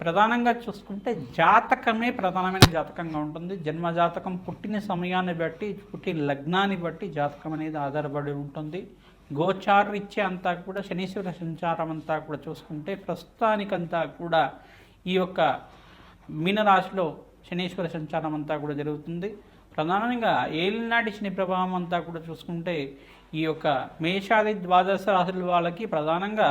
ప్రధానంగా చూసుకుంటే జాతకమే ప్రధానమైన జాతకంగా ఉంటుంది. జన్మ జాతకం పుట్టిన సమయాన్ని బట్టి పుట్టిన లగ్నాన్ని బట్టి జాతకం అనేది ఆధారపడి ఉంటుంది. గోచారీత్య అంతా కూడా శనీశ్వర సంచారం అంతా కూడా చూసుకుంటే ప్రస్తుతానికంతా కూడా ఈ యొక్క మీనరాశిలో శనీశ్వర సంచారం అంతా కూడా జరుగుతుంది. ప్రధానంగా ఏలినాటి శని ప్రభావం అంతా కూడా చూసుకుంటే ఈ యొక్క మేషాది ద్వాదశ రాశుల వాళ్ళకి ప్రధానంగా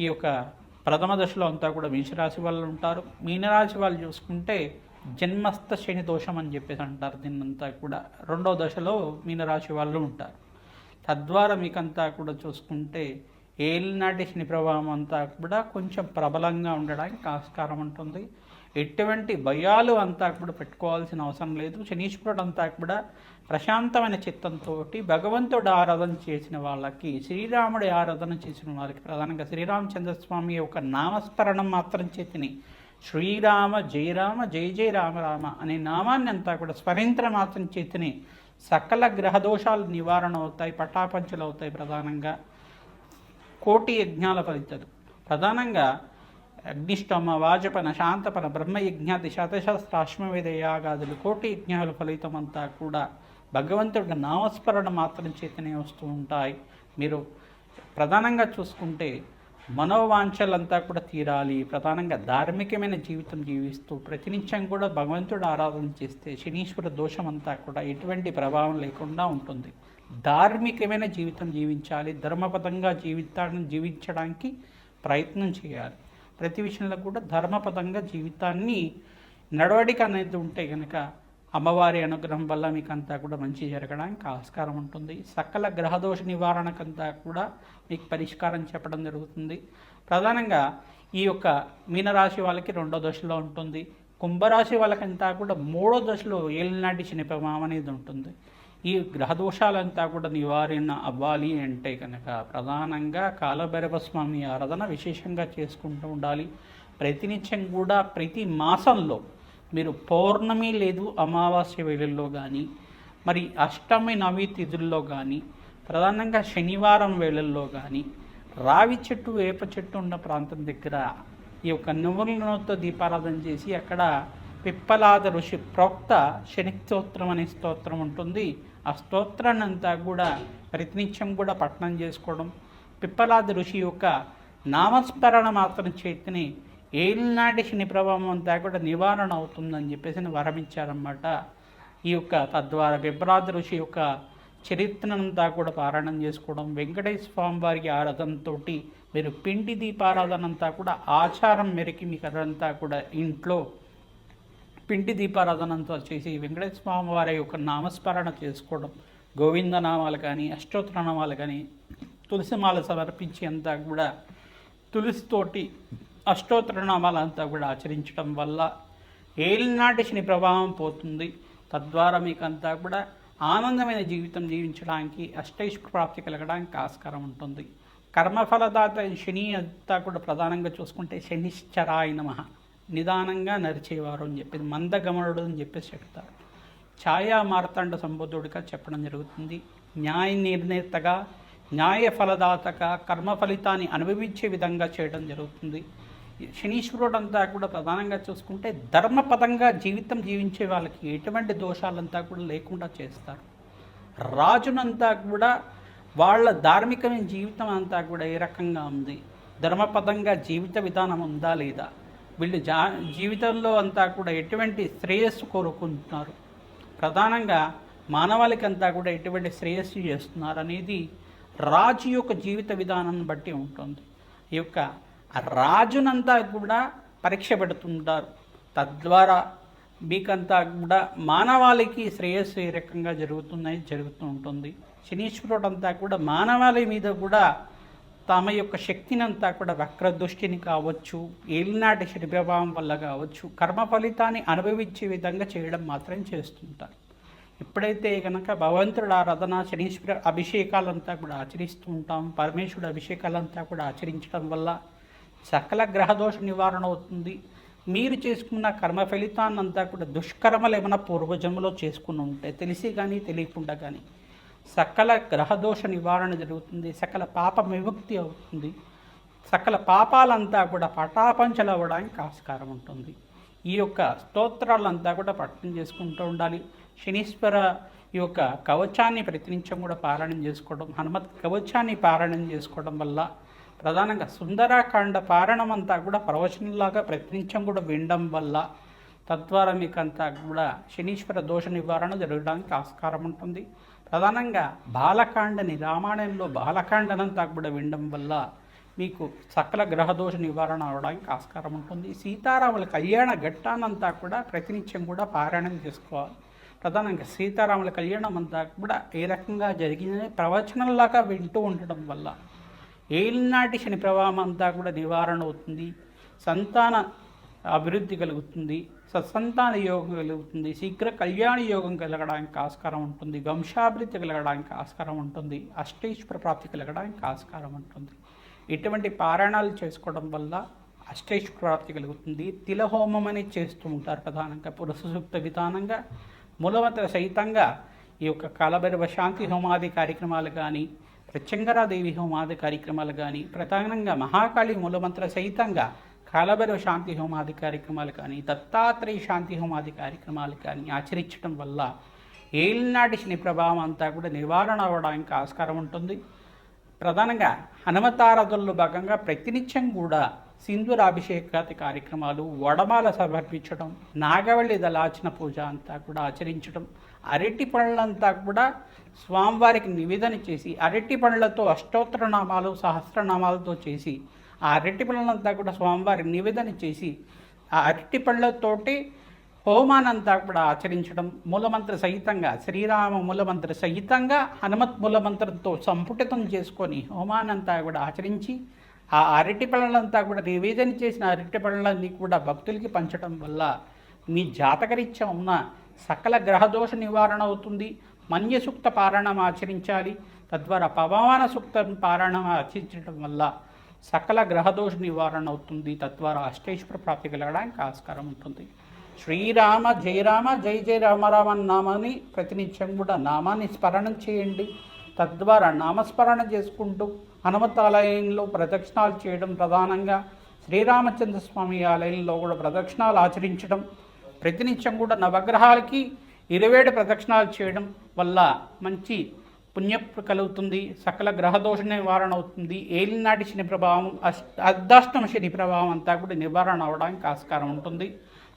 ఈ యొక్క ప్రథమ దశలో అంతా కూడా మేషరాశి వాళ్ళు ఉంటారు. మీనరాశి వాళ్ళు చూసుకుంటే జన్మస్థ శని దోషం అని చెప్పేసి అంటారు. దీన్నంతా కూడా రెండవ దశలో మీనరాశి వాళ్ళు ఉంటారు. తద్వారా మీకంతా కూడా చూసుకుంటే ఏలినాటి శని ప్రభావం అంతా కూడా కొంచెం ప్రబలంగా ఉండడానికి ఆస్కారం ఉంటుంది. ఎటువంటి భయాలు అంతా కూడా పెట్టుకోవాల్సిన అవసరం లేదు. శనీశ్వరుడు అంతా కూడా ప్రశాంతమైన చిత్తంతో భగవంతుడు ఆరాధన చేసిన వాళ్ళకి శ్రీరాముడి ఆరాధన చేసిన వాళ్ళకి ప్రధానంగా శ్రీరామచంద్రస్వామి యొక్క నామస్మరణం మాత్రం చేతిని శ్రీరామ జయరామ జయ జయ రామ రామ అనే నామాన్ని అంతా కూడా స్మరించిన మాత్రం చేతిని సకల గ్రహదోషాలు నివారణ అవుతాయి పటాపంచలు అవుతాయి ప్రధానంగా. కోటి యజ్ఞాల ఫలించదు ప్రధానంగా అగ్నిష్టమ వాజపన శాంతపన బ్రహ్మయజ్ఞాతి శతశస్త్రాశ్మవేద యాగాదులు కోటి యజ్ఞాల ఫలితం అంతా కూడా భగవంతుడి నామస్మరణ మాత్రం చేతనే వస్తూ ఉంటాయి. మీరు ప్రధానంగా చూసుకుంటే మనోవాంఛలంతా కూడా తీరాలి. ప్రధానంగా ధార్మికమైన జీవితం జీవిస్తూ ప్రతినిత్యం కూడా భగవంతుడు ఆరాధన చేస్తే శనీశ్వర దోషం అంతా కూడా ఎటువంటి ప్రభావం లేకుండా ఉంటుంది. ధార్మికమైన జీవితం జీవించాలి ధర్మపదంగా జీవితాన్ని జీవించడానికి ప్రయత్నం చేయాలి. ప్రతి విషయంలో కూడా ధర్మపదంగా జీవితాన్ని నడవడిక అనేది ఉంటే కనుక అమ్మవారి అనుగ్రహం వల్ల మీకు అంతా కూడా మంచి జరగడానికి ఆస్కారం ఉంటుంది. సకల గ్రహదోష నివారణకంతా కూడా మీకు పరిష్కారం చెప్పడం జరుగుతుంది. ప్రధానంగా ఈ యొక్క మీనరాశి వాళ్ళకి రెండో దశలో ఉంటుంది. కుంభరాశి వాళ్ళకంతా కూడా మూడో దశలో ఏలినాటి శని అనేది ఉంటుంది. ఈ గ్రహదోషాలంతా కూడా నివారణ అవ్వాలి అంటే కనుక ప్రధానంగా కాలభైరవ స్వామి ఆరాధన విశేషంగా చేసుకుంటూ ఉండాలి. ప్రతినిత్యం కూడా ప్రతి మాసంలో మీరు పౌర్ణమి లేదు అమావాస్య వేళల్లో కానీ మరి అష్టమి నవి తిథుల్లో కానీ ప్రధానంగా శనివారం వేళల్లో కానీ రావి చెట్టు వేప చెట్టు ఉన్న ప్రాంతం దగ్గర ఈ యొక్క నువ్వులతో దీపారాధన చేసి అక్కడ పిప్పలాద ఋషి ప్రోక్త శని స్తోత్రం అనే స్తోత్రం ఉంటుంది. ఆ స్తోత్రాన్ని అంతా కూడా ప్రతినిత్యం కూడా పఠనం చేసుకోవడం. పిప్పలాద ఋషి యొక్క నామస్మరణ మాత్రం చేతిని ఏలినాటి శని ప్రభావం అంతా కూడా నివారణ అవుతుందని చెప్పేసి వరమించారన్నమాట ఈ యొక్క తద్వారా పిప్పలాద ఋషి యొక్క చరిత్రనంతా కూడా పారాయణం చేసుకోవడం వెంకటేశ్వర స్వామి వారికి ఆరాధనతో మీరు పిండి దీపారాధన అంతా కూడా ఆచారం మేరకి మీకు అదంతా కూడా ఇంట్లో పిండి దీపారాధనంతో చేసి వెంకటేశ్వర స్వామి వారి యొక్క నామస్మరణ చేసుకోవడం గోవింద నామాలు కానీ అష్టోత్తర నామాలు కానీ తులసిమాల సమర్పించి అంతా కూడా తులసితోటి అష్టోత్తర నామాలంతా కూడా ఆచరించడం వల్ల ఏలినాటి శని ప్రభావం పోతుంది. తద్వారా మీకు అంతా కూడా ఆనందమైన జీవితం జీవించడానికి అష్టైశ్వర ప్రాప్తి కలగడానికి ఆస్కారం ఉంటుంది. కర్మఫలదాత శని అంతా కూడా ప్రధానంగా చూసుకుంటే శనిశ్చరాయ నమః. నిదానంగా నరిచేవారు అని చెప్పేసి మందగమనుడు అని చెప్పేసి చెప్తారు. ఛాయా మార్తాండ సంబుద్ధుడిగా చెప్పడం జరుగుతుంది. న్యాయ నిర్ణేతగా న్యాయ ఫలదాతగా కర్మ ఫలితాన్ని అనుభవించే విధంగా చేయడం జరుగుతుంది. శనీశ్వరుడు అంతా కూడా ప్రధానంగా చూసుకుంటే ధర్మపదంగా జీవితం జీవించే వాళ్ళకి ఎటువంటి దోషాలంతా కూడా లేకుండా చేస్తారు. రాజునంతా కూడా వాళ్ళ ధార్మికమైన జీవితం అంతా కూడా ఏ రకంగా ఉంది? ధర్మపదంగా జీవిత విధానం ఉందా లేదా? వీళ్ళు జా జీవితంలో అంతా కూడా ఎటువంటి శ్రేయస్సు కోరుకుంటున్నారు? ప్రధానంగా మానవాళికి అంతా కూడా ఎటువంటి శ్రేయస్సు చేస్తున్నారు అనేది రాజు యొక్క జీవిత విధానాన్ని బట్టి ఉంటుంది. ఈ యొక్క రాజునంతా కూడా పరీక్ష పెడుతుంటారు. తద్వారా మీకంతా కూడా మానవాళికి శ్రేయస్సు ఏ రకంగా జరుగుతున్నాయి జరుగుతూ ఉంటుంది. శనీశ్వరుడు అంతా కూడా మానవాళి మీద కూడా తమ యొక్క శక్తిని అంతా కూడా వక్రదృష్టిని కావచ్చు ఏలినాటి శని ప్రభావం వల్ల కావచ్చు కర్మ ఫలితాన్ని అనుభవించే విధంగా చేయడం మాత్రం చేస్తుంటారు. ఎప్పుడైతే కనుక భగవంతుడు ఆరాధన శనీశ్వర అభిషేకాలంతా కూడా ఆచరిస్తూ ఉంటాం పరమేశ్వరుడు అభిషేకాలంతా కూడా ఆచరించడం వల్ల సకల గ్రహదోష నివారణ అవుతుంది. మీరు చేసుకున్న కర్మ ఫలితాన్నంతా కూడా దుష్కర్మలు ఏమైనా పూర్వజన్మలో చేసుకుని ఉంటే తెలిసి కానీ తెలియకుండా కానీ సకల గ్రహదోష నివారణ జరుగుతుంది సకల పాప విముక్తి అవుతుంది. సకల పాపాలంతా కూడా పటాపంచలు అవ్వడానికి ఆస్కారం ఉంటుంది. ఈ యొక్క స్తోత్రాలంతా కూడా పఠనం చేసుకుంటూ ఉండాలి. శనీశ్వర ఈ యొక్క కవచాన్ని ప్రతినిత్యం కూడా పారాయణం చేసుకోవడం హనుమత్ కవచాన్ని పారాయణం చేసుకోవడం వల్ల ప్రధానంగా సుందరాకాండ పారాయణం అంతా కూడా ప్రవచనంలాగా ప్రతినిత్యం కూడా వినడం వల్ల తద్వారా మీకు అంతా కూడా శనీశ్వర దోష నివారణ జరగడానికి ఆస్కారం ఉంటుంది. ప్రధానంగా బాలకాండని రామాయణంలో బాలకాండనంతా కూడా వినడం వల్ల మీకు సకల గ్రహదోష నివారణ అవడానికి ఆస్కారం ఉంటుంది. సీతారాముల కళ్యాణ ఘట్టానంతా కూడా ప్రతినిత్యం కూడా పారాయణం చేసుకోవాలి. ప్రధానంగా సీతారాముల కళ్యాణం అంతా కూడా ఏ రకంగా జరిగిందని ప్రవచనంలాగా వింటూ ఉండడం వల్ల ఏలినాటి శని ప్రభావం అంతా కూడా నివారణ అవుతుంది. సంతాన అభివృద్ధి కలుగుతుంది. సత్సంతాన యోగం కలుగుతుంది. శీఘ్ర కళ్యాణ యోగం కలగడానికి ఆస్కారం ఉంటుంది. వంశాభివృద్ధి కలగడానికి ఆస్కారం ఉంటుంది. అష్టైశ్వర ప్రాప్తి కలగడానికి ఆస్కారం ఉంటుంది. ఇటువంటి పారాయణాలు చేసుకోవడం వల్ల అష్టైశ్వర ప్రాప్తి కలుగుతుంది. తిలహోమం అనేది చేస్తూ ఉంటారు ప్రధానంగా. పురుషసూక్త విధానంగా మూలమంత్ర సహితంగా ఈ యొక్క కాలభైరవ శాంతి హోమాది కార్యక్రమాలు కానీ ప్రత్యంగరాదేవి హోమాది కార్యక్రమాలు కానీ ప్రధానంగా మహాకాళి మూలమంత్ర సహితంగా కాలభైరవ శాంతి హోమాది కార్యక్రమాలు కానీ దత్తాత్రేయ శాంతి హోమాది కార్యక్రమాలు కానీ ఆచరించడం వల్ల ఏలినాటి శని ప్రభావం అంతా కూడా నివారణ అవ్వడానికి ఆస్కారం ఉంటుంది. ప్రధానంగా హనుమతారాధనలో భాగంగా ప్రతినిత్యం కూడా సింధూరాభిషేకాది కార్యక్రమాలు వడమాల సమర్పించడం నాగవల్లి దళాచన పూజ అంతా కూడా ఆచరించడం అరటి పనులంతా కూడా స్వామివారికి నివేదన చేసి అరటి పనులతో అష్టోత్తర నామాలు సహస్రనామాలతో చేసి ఆ అరటి పళ్ళనంతా కూడా స్వామివారి నివేదన చేసి ఆ అరటి పళ్ళతోటి హోమానంతా కూడా ఆచరించడం మూలమంత్ర సహితంగా శ్రీరామ మూలమంత్ర సహితంగా హనుమత్ మూలమంత్రంతో సంపుటితం చేసుకొని హోమానంతా కూడా ఆచరించి ఆ అరటి పళ్ళంతా కూడా నివేదన చేసిన అరటి పళ్ళని కూడా భక్తులకి పంచడం వల్ల మీ జాతకరీత్యా ఉన్న సకల గ్రహదోష నివారణ అవుతుంది. మన్య సూక్త పారాయణం ఆచరించాలి. తద్వారా పవమాన సూక్త పారాయణం ఆచరించడం వల్ల సకల గ్రహదోష నివారణ అవుతుంది. తద్వారా అష్టేశ్వర ప్రాప్తి కలగడానికి ఆస్కారం ఉంటుంది. శ్రీరామ జయరామ జై జయ రామరామ నామాన్ని ప్రతినిత్యం కూడా నామాన్ని స్మరణం చేయండి. తద్వారా నామస్మరణ చేసుకుంటూ హనుమతాలయంలో ప్రదక్షిణాలు చేయడం ప్రధానంగా శ్రీరామచంద్ర స్వామి ఆలయంలో కూడా ప్రదక్షిణాలు ఆచరించడం ప్రతినిత్యం కూడా నవగ్రహాలకి ఇరవేడు ప్రదక్షిణాలు చేయడం వల్ల మంచి పుణ్య కలుగుతుంది సకల గ్రహదోష నివారణ అవుతుంది ఏలినాటి శని ప్రభావం అష్ అర్ధాష్టమ శని ప్రభావం అంతా కూడా నివారణ అవడానికి ఆస్కారం ఉంటుంది.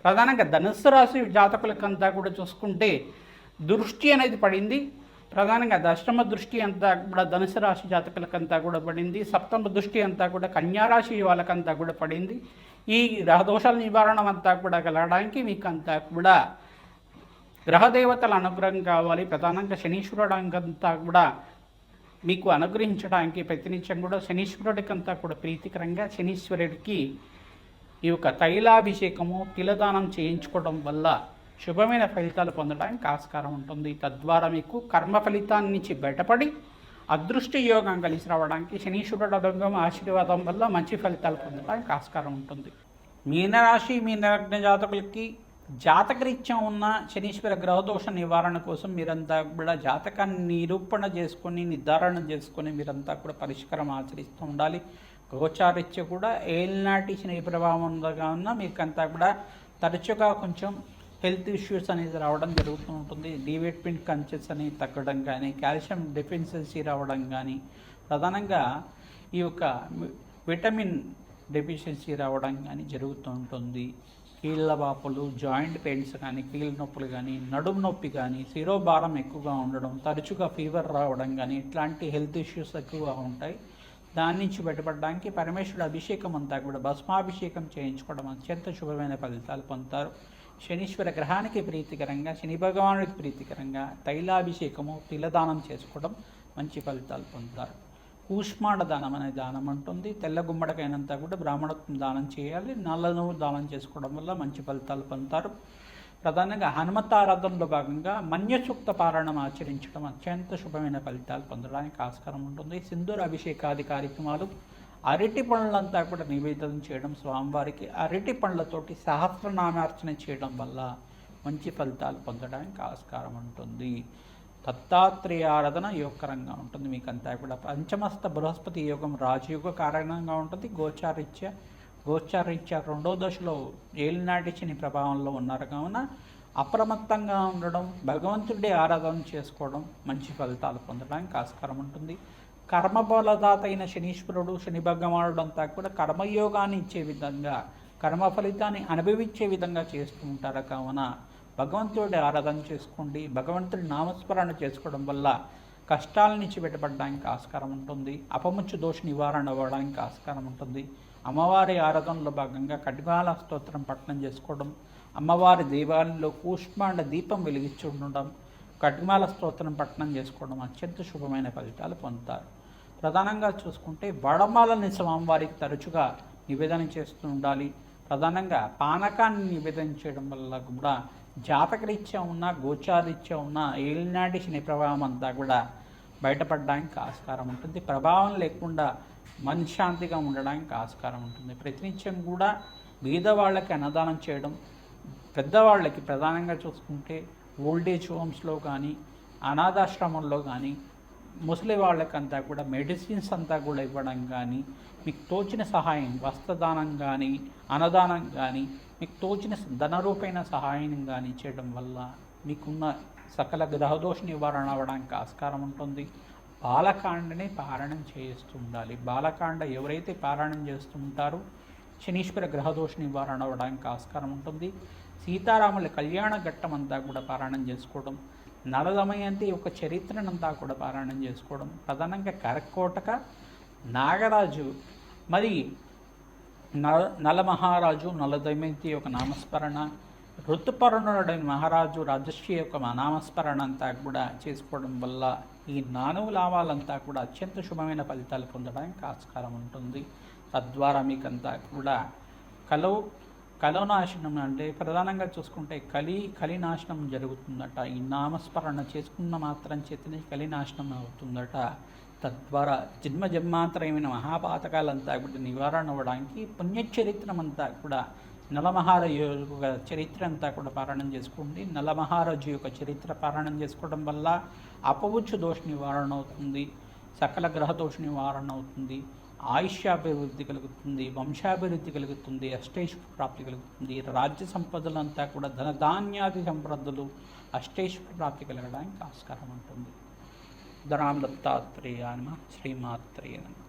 ప్రధానంగా ధనుస్సు రాశి జాతకులకంతా కూడా చూసుకుంటే దృష్టి అనేది పడింది. ప్రధానంగా దశమ దృష్టి అంతా కూడా ధనుసు రాశి జాతకులకంతా కూడా పడింది. సప్తమ దృష్టి అంతా కూడా కన్యారాశి వాళ్ళకంతా కూడా పడింది. ఈ గ్రహదోషాల నివారణ అంతా కూడా కలగడానికి మీకు అంతా కూడా గ్రహదేవతల అనుగ్రహం కావాలి. ప్రధానంగా శనీశ్వరుడు అంతా కూడా మీకు అనుగ్రహించడానికి ప్రతినిత్యం కూడా శనీశ్వరుడికి అంతా కూడా ప్రీతికరంగా శనీశ్వరుడికి ఈ యొక్క తైలాభిషేకము తిలదానం చేయించుకోవడం వల్ల శుభమైన ఫలితాలు పొందడానికి ఆస్కారం ఉంటుంది. తద్వారా మీకు కర్మ ఫలితాన్ని నుంచి బయటపడి అదృష్ట యోగం కలిసి రావడానికి శనీశ్వరుడు అనుగ్రహం ఆశీర్వాదం వల్ల మంచి ఫలితాలు పొందడానికి ఆస్కారం ఉంటుంది. మీనరాశి మీనరగ్న జాతకులకి జాతకరీత్యం ఉన్న శనీశ్వర గ్రహదోష నివారణ కోసం మీరంతా కూడా జాతకాన్ని నిరూపణ చేసుకొని నిర్ధారణ చేసుకొని మీరంతా కూడా పరిష్కారం ఆచరిస్తూ ఉండాలి. గోచారీత్య కూడా ఏళ్ళనాటి శని ప్రభావం ఉండగా ఉన్న మీకంతా కూడా తరచుగా కొంచెం హెల్త్ ఇష్యూస్ అనేది రావడం జరుగుతూ ఉంటుంది. డివిటమిన్ కంచెస్ అనేది తగ్గడం కానీ కాల్షియం డెఫిషియన్సీ రావడం కానీ ప్రధానంగా ఈ యొక్క విటమిన్ డెఫిషియన్సీ రావడం కానీ జరుగుతూ ఉంటుంది. కీళ్ళ వాపులు జాయింట్ పెయిన్స్ కానీ కీళ్ళ నొప్పులు కానీ నడుము నొప్పి కానీ శిరోభారం ఎక్కువగా ఉండడం తరచుగా ఫీవర్ రావడం కానీ ఇట్లాంటి హెల్త్ ఇష్యూస్ ఎక్కువగా ఉంటాయి. దాని నుంచి బయటపడడానికి పరమేశ్వరుడు అభిషేకం అంతా కూడా భస్మాభిషేకం చేయించుకోవడం అత్యంత శుభమైన ఫలితాలు పొందుతారు. శనీశ్వర గ్రహానికి ప్రీతికరంగా శని భగవానుడికి ప్రీతికరంగా తైలాభిషేకము తిలదానం చేసుకోవడం మంచి ఫలితాలు పొందుతారు. కూష్మాండ దానం అనే దానం ఉంటుంది తెల్ల గుమ్మడికైనంతా కూడా బ్రాహ్మణత్వం దానం చేయాలి. నల్ల నువ్వు దానం చేసుకోవడం వల్ల మంచి ఫలితాలు పొందుతారు. ప్రధానంగా హనుమతారాధనలో భాగంగా మన్యసూక్త పారాయణం ఆచరించడం అత్యంత శుభమైన ఫలితాలు పొందడానికి ఆస్కారం ఉంటుంది. సింధూర అభిషేకాది కార్యక్రమాలు అరటి పండ్లంతా కూడా నివేదన చేయడం స్వామివారికి అరటి పండ్లతోటి సహస్రనామార్చన చేయడం వల్ల మంచి ఫలితాలు పొందడానికి ఆస్కారం ఉంటుంది. దత్తాత్రేయ ఆరాధన యోగకరంగా ఉంటుంది మీకు అంతా కూడా. పంచమస్త బృహస్పతి యోగం రాజయోగ కారణంగా ఉంటుంది. గోచారీత్య గోచారీత్య రెండో దశలో ఏలినాటి శని ప్రభావంలో ఉన్నారు. కావున అప్రమత్తంగా ఉండడం భగవంతుడి ఆరాధన చేసుకోవడం మంచి ఫలితాలు పొందడానికి ఆస్కారం ఉంటుంది. కర్మబలదాత అయిన శనీశ్వరుడు శని భగవానుడు అంతా కూడా కర్మయోగాన్ని ఇచ్చే విధంగా కర్మ ఫలితాన్ని అనుభవించే విధంగా చేస్తూ ఉంటారు. కావున భగవంతుడి ఆరాధన చేసుకోండి. భగవంతుడి నామస్మరణ చేసుకోవడం వల్ల కష్టాల నుంచి పెట్టబడడానికి ఆస్కారం ఉంటుంది. అపముచ్చు దోష నివారణ అవ్వడానికి ఆస్కారం ఉంటుంది. అమ్మవారి ఆరాధనలో భాగంగా కటికాల స్తోత్రం పఠనం చేసుకోవడం అమ్మవారి దేవాలయంలో కూష్మాండ దీపం వెలిగించి ఉండడం కటిమాల స్తోత్రం పఠనం చేసుకోవడం అత్యంత శుభమైన ఫలితాలు పొందుతారు. ప్రధానంగా చూసుకుంటే వడమాలని స్వామివారికి తరచుగా నివేదన చేస్తూ ఉండాలి. ప్రధానంగా పానకాన్ని నివేదన చేయడం వల్ల కూడా జాతకరీత్యా ఉన్న గోచారీత్యా ఉన్న ఏలినాటి శని ప్రభావం అంతా కూడా బయటపడడానికి ఆస్కారం ఉంటుంది. ప్రభావం లేకుండా మనశ్శాంతిగా ఉండడానికి ఆస్కారం ఉంటుంది. ప్రతినిత్యం కూడా బీదవాళ్ళకి అన్నదానం చేయడం పెద్దవాళ్ళకి ప్రధానంగా చూసుకుంటే ఓల్డేజ్ హోమ్స్లో కానీ అనాథాశ్రమంలో కానీ ముసలి వాళ్ళకంతా కూడా మెడిసిన్స్ అంతా కూడా ఇవ్వడం కానీ మీకు తోచిన సహాయం వస్త్రదానం కానీ అన్నదానం కానీ మీకు తోచిన ధనరూపైన సహాయం కానీ చేయడం వల్ల మీకున్న సకల గ్రహదోష నివారణ అవ్వడానికి ఆస్కారం ఉంటుంది. బాలకాండని పారాయణం చేస్తూ ఉండాలి. బాలకాండ ఎవరైతే పారాయణం చేస్తూ ఉంటారో శనీశ్వర గ్రహదోష నివారణ అవ్వడానికి ఆస్కారం ఉంటుంది. సీతారాముల కళ్యాణ ఘట్టం అంతా కూడా పారాయణం చేసుకోవడం నలదమయంతి యొక్క చరిత్రనంతా కూడా పారాయణం చేసుకోవడం ప్రధానంగా కరకోటక నాగరాజు మరి నల నలమహారాజు నలదమయంతి యొక్క నామస్మరణ ఋతుపర్ణుడైన మహారాజు రాజశ్రీ యొక్క నామస్మరణ అంతా కూడా చేసుకోవడం వల్ల ఈ నాలుగు లాభాలంతా కూడా అత్యంత శుభమైన ఫలితాలు పొందడానికి ఆస్కారం ఉంటుంది. తద్వారా మీకంతా కూడా కలవు కలనాశనం అంటే ప్రధానంగా చూసుకుంటే కలి కలినాశనం జరుగుతుందట. ఈ నామస్మరణ చేసుకున్న మాత్రం చేతనే కలినాశనం అవుతుందట. తద్వారా జన్మజన్మాంతరమైన మహాపాతకాలంతా కూడా నివారణ అవ్వడానికి పుణ్యచరిత్రమంతా కూడా నలమహారాజు యొక్క చరిత్ర అంతా కూడా పారాయణం చేసుకోండి. నలమహారాజు యొక్క చరిత్ర పారాయణం చేసుకోవడం వల్ల అపవచ్చు దోష నివారణ అవుతుంది. సకల గ్రహదోష నివారణ అవుతుంది. ఆయుష్యాభివృద్ధి కలుగుతుంది. వంశాభివృద్ధి కలుగుతుంది. అష్టేశ్వ ప్రాప్తి కలుగుతుంది. రాజ్య సంపదలంతా కూడా ధనధాన్యాది సంపదలు అష్టేశ్వ ప్రాప్తి కలగడానికి ఆస్కారం ఉంటుంది. ధనాం దత్తాత్రేయ నమ శ్రీమాత్రేయ నమ